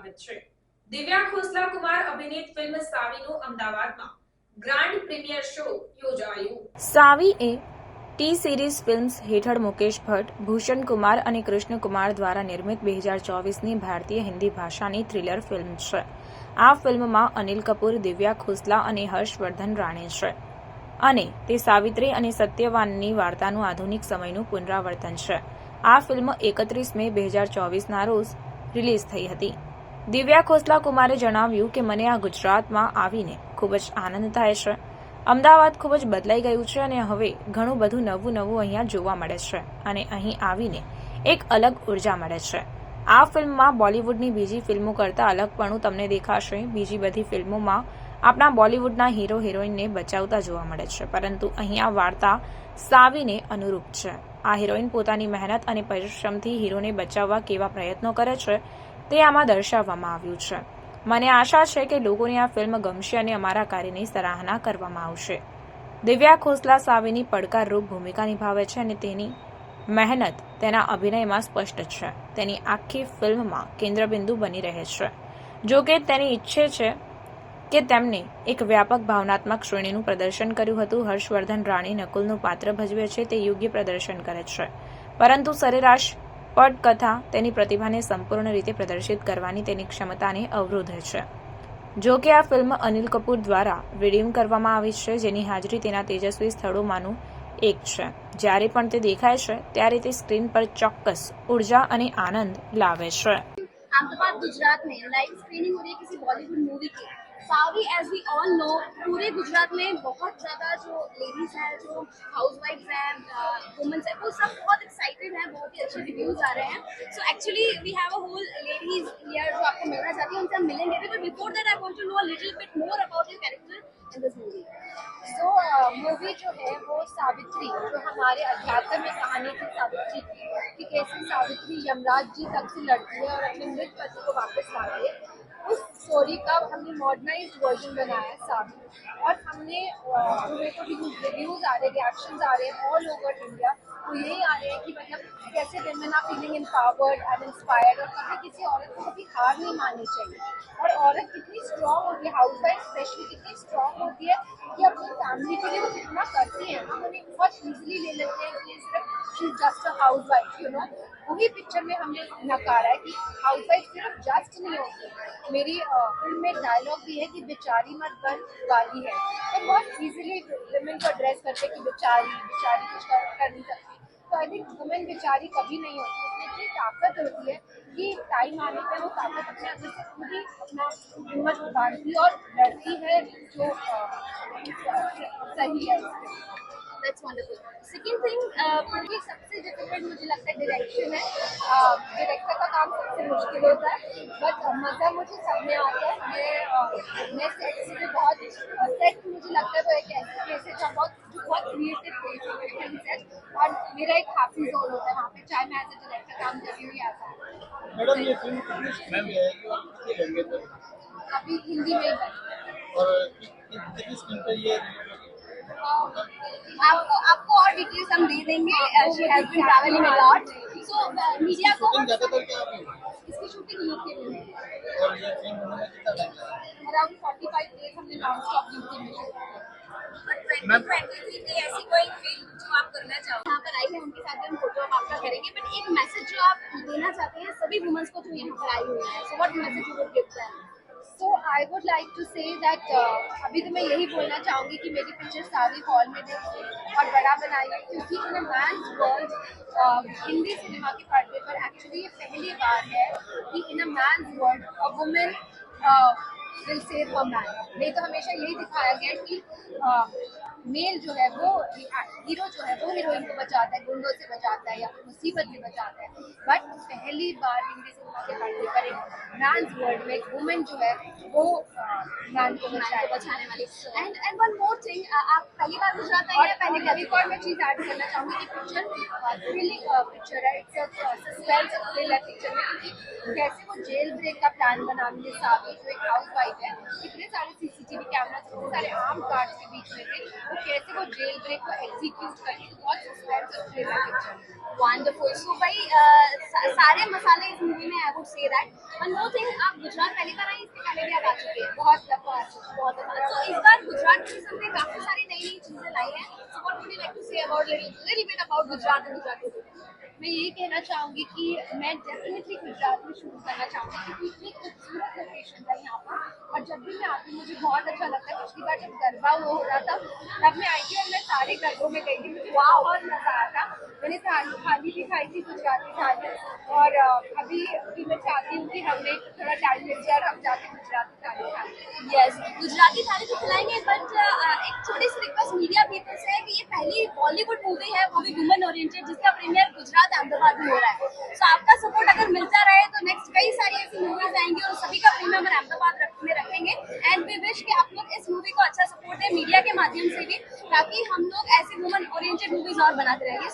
સ્વાગત છે. દિવ્યા ખોસલા કુમાર અભિનીત ફિલ્મ સાવીનું અમદાવાદમાં. ગ્રાન્ડ પ્રીમિયર શો યોજાયું. સાવી એ ટી સિરીઝ ફિલ્મ્સ હેઠળ મુકેશ ભટ્ટ, ભૂષણ કુમાર અને કૃષ્ણ કુમાર દ્વારા નિર્મિત બે હજાર ચોવીસની ભારતીય હિન્દી ભાષાની થ્રિલર ફિલ્મ છે. આ ફિલ્મમાં અનિલ કપૂર, દિવ્યા ખોસલા અને હર્ષવર્ધન રાણે છે. અને તે સાવિત્રી અને સત્યવાનની વાર્તાનું આધુનિક સમયનું પુનરાવર્તન છે. આ ફિલ્મ એકત્રીસ મે બે હજાર ચોવીસના રોજ રિલીઝ થઈ હતી. દિવ્યા ખોસલા કુમારે જણાવ્યું કે મને આ ગુજરાતમાં આવીને ખૂબ જ આનંદ થાય છે. અમદાવાદ ખૂબ જ બદલાઈ ગયું છે અને હવે ઘણું બધું નવું નવું અહીંયા જોવા મળે છે અને અહીં આવીને એક અલગ ઊર્જા મળે છે. આ ફિલ્મમાં બોલિવૂડની બીજી ફિલ્મો કરતાં અલગપણું તમને દેખાશે. બીજી બધી ફિલ્મોમાં આપણા બોલિવૂડના હીરો હિરોઈનને બચાવતા જોવા મળે છે, પરંતુ અહીંયા વાર્તા સાવીને અનુરૂપ છે. આ હિરોઈન પોતાની મહેનત અને પરિશ્રમથી હીરોને બચાવવા કેવા પ્રયત્નો કરે છે તે આમાં દર્શાવવામાં આવ્યું છે. મને આશા છે કે લોકોને આ ફિલ્મ ગમશે અને અમારા કાર્યની સરાહના કરવામાં આવશે. દિવ્યા ખોસલા સાવીની પડકારરૂપ ભૂમિકા નિભાવે છે અને તેની મહેનત તેના અભિનયમાં સ્પષ્ટ છે. તેની આખી ફિલ્મમાં કેન્દ્રબિંદુ બની રહે છે. જો કે તેની ઈચ્છે છે કે તેમને એક વ્યાપક ભાવનાત્મક શ્રેણીનું પ્રદર્શન કર્યું હતું. હર્ષવર્ધન રાણી નકુલનું પાત્ર ભજવે છે તે યોગ્ય પ્રદર્શન કરે છે. પરંતુ સરેરાશ પટકથા તેની પ્રતિભાને સંપૂર્ણ રીતે પ્રદર્શિત કરવાની તેની ક્ષમતાને અવરોધે છે જો કે આ ફિલ્મ અનિલ કપૂર દ્વારા રિડીમ કરવામાં આવી છે જેની હાજરી તેના તેજસ્વી સ્થળોમાંનું એક છે જ્યારે પણ તે દેખાય છે ત્યારે તે સ્ક્રીન પર ચોક્કસ ઉર્જા અને આનંદ લાવે છે अहमदाबाद गुजरात में लाइव स्क्रीनिंग हो रही है किसी बॉलीवुड मूवी की Saavi as we all know पूरे गुजरात में बहुत ज़्यादा जो लेडीज़ हैं, जो हाउस वाइफ हैं वुमेन्स हैं, वो सब बहुत एक्साइटेड हैं, बहुत ही अच्छे रिव्यूज़ आ रहे हैं। So actually we have a whole ladies here जो आपको मिलना चाहती हैं उनसे हम मिलेंगे भी but before that I want to know a little bit more about your character in this movie so movie जो है, वो सावित्री, जो हमारे अध्यात्म में कहानी थी सावित्री की, कि कैसे सावित्री यमराज जी तक से लड़ती है और अपने मृत पति को वापस लाती है। उस स्टोरी का हमने मॉडर्नाइज वर्जन बनाया है सावित्री और हमने मेरे को भी रिव्यूज़ आ रहे हैं रिएक्शन आ रहे हैं ऑल ओवर इंडिया तो यही आ रहे हैं कि मतलब कैसे women are feeling empowered and inspired और कभी किसी औरत को कभी हार नहीं माननी चाहिए। और औरत कितनी स्ट्रांग होती है हाउस वाइफ स्पेशली कितनी स्ट्रांग होती है कि अपनी फैमिली के लिए वो कितना करती है। हम उन्हें बहुत ईजिली ले लेते हैं कि सिर्फ़ she just a housewife you know वही पिक्चर में हमने नकारा है कि हाउस वाइफ सिर्फ़ जस्ट नहीं होती। मेरी फ़िल्म में डायलॉग भी है कि बेचारी मत बन वाली है। तो बहुत इजीली वुमेन को एड्रेस करते कि बेचारी बेचारी कुछ कर, कर नहीं सकती। तो आई थिंक वुमेन बेचारी कभी नहीं होती। उसमें इतनी ताकत होती है कि टाइम आने पर वो ताकत अपने अंदर से खुद ही अपना हिम्मत उतारती और लड़ती है जो सही है that's wonderful second thing movie सबसे डिफ़िकल्ट मुझे लगता है डायरेक्शन है डायरेक्टर का काम सबसे मुश्किल होता है बट मज़ा मुझे सब में आता है। मैं मैं सेट से बहुत सेट मुझे लगता है वो एक ऐसी प्लेस है जहाँ बहुत जो बहुत क्रिएटिव प्लेस है सेट और मेरा एक हाफी जोन होता है वहाँ पे चाहे मैं एज ए डायरेक्टर काम कर रही हूँ या मैडम ये फ़िल्म कितनी अभी हिंदी में ही और कितनी स्क्रीन पर ये आपको आपको और डिटेल्स हम दे देंगे she has been travelling a lot so media को इसकी शूटिंग यूके में है। अराउंड फोर्टी फाइव डेज़ हमने नॉन स्टॉप यूके में ऐसी कोई फ़िल्म जो आप करना चाहो। यहाँ पर आई है उनके साथ भी हम फ़ोटो आपका करेंगे। बट एक मैसेज जो आप देना चाहते हैं सभी वुमेन्स को जो यहाँ पर आई हुई है। So what message you would give them I would like to say that अभी तो मैं यही बोलना चाहूँगी कि मेरी पिक्चर सारी हॉल में देखिए और बड़ा बनाइए क्योंकि in a man's world Hindi cinema के पर्दे पर एक्चुअली ये पहली बार है कि in a man's world a women will save a man नहीं तो हमेशा यही दिखाया गया कि कि मेल जो है वो हीरो जो है वो हीरोइन को बचाता है, गुंडों से बचाता है या फिर मुसीबत में बचाता है। बट पहली बार हिंदी सिनेमा के पर्दे पर एक मैंस वर्ल्ड में एक वुमेन जो है वो मैन को बचाने वाली। And and one more thing आप पहली बार गुजरात आई है पहले एक और मैं चीज़ ऐड करना चाहूँगी कि पिक्चर थ्रिलिंग पिक्चर है इट्स सस्पेंस थ्रिल है पिक्चर में क्योंकि कैसे वो जेल ब्रेक का प्लान बनाने में साबित जो एक हाउस वाइफ है। कितने सारे सीसीटीवी कैमरा कितने सारे आर्म कार्ड के बीच में थे वो कैसे वो जेल ब्रेक को एग्जीक्यूट करती बहुत सस्पेंस और थ्रिलर पिक्चर वंडरफुल सो भाई uh, सारे मसाले इस मूवी में I would say that one more thing आप गुजरात पहली बार आई इसके पहले भी आप आ चुके हैं। बहुत दफ़ा बहुत अच्छा तो इस बार गुजरात ने काफ़ी सारी नई नई चीज़ें लाई हैं। So what would you like to say about little bit about Gujarat and Gujarat मैं यही कहना चाहूँगी कि मैं डेफिनेटली गुजरात में शूट करना चाहूँगी क्योंकि इतनी खूबसूरत लोकेशन है यहाँ पर। और जब भी मैं आती हूँ मुझे बहुत अच्छा लगता है। पिछली बार जब गरबा वो हो रहा था तब मैं आई थी और मैं सारे गरबों में गई थी। मुझे बहुत मज़ा आया था। मैंने थाली थाली भी खाई थी गुजराती थाली। और अभी भी मैं चाहती हूँ कि हमें थोड़ा टाइम मिल जाए और हम जाके गुजराती थाली खाएँ। यस गुजराती थाली तो खिलाएँगे बट एक छोटी सी रिक्वेस्ट मीडिया पीपल से है कि ये पहली बॉलीवुड मूवी है वो भी वुमेन ओरिएंटेड जिसका प्रीमियर अहमदाबाद हो रहा है। सो आपका सपोर्ट अगर मिलता रहे तो नेक्स्ट कई सारी ऐसी मूवीज़ आएँगी और सभी का प्रीमियर हम अहमदाबाद में रखेंगे। एंड वी विश कि आप लोग इस मूवी को अच्छा सपोर्ट दें मीडिया के माध्यम से भी, ताकि हम लोग ऐसे वुमेन ओरिएंटेड मूवीज़ और बनाते रहेंगे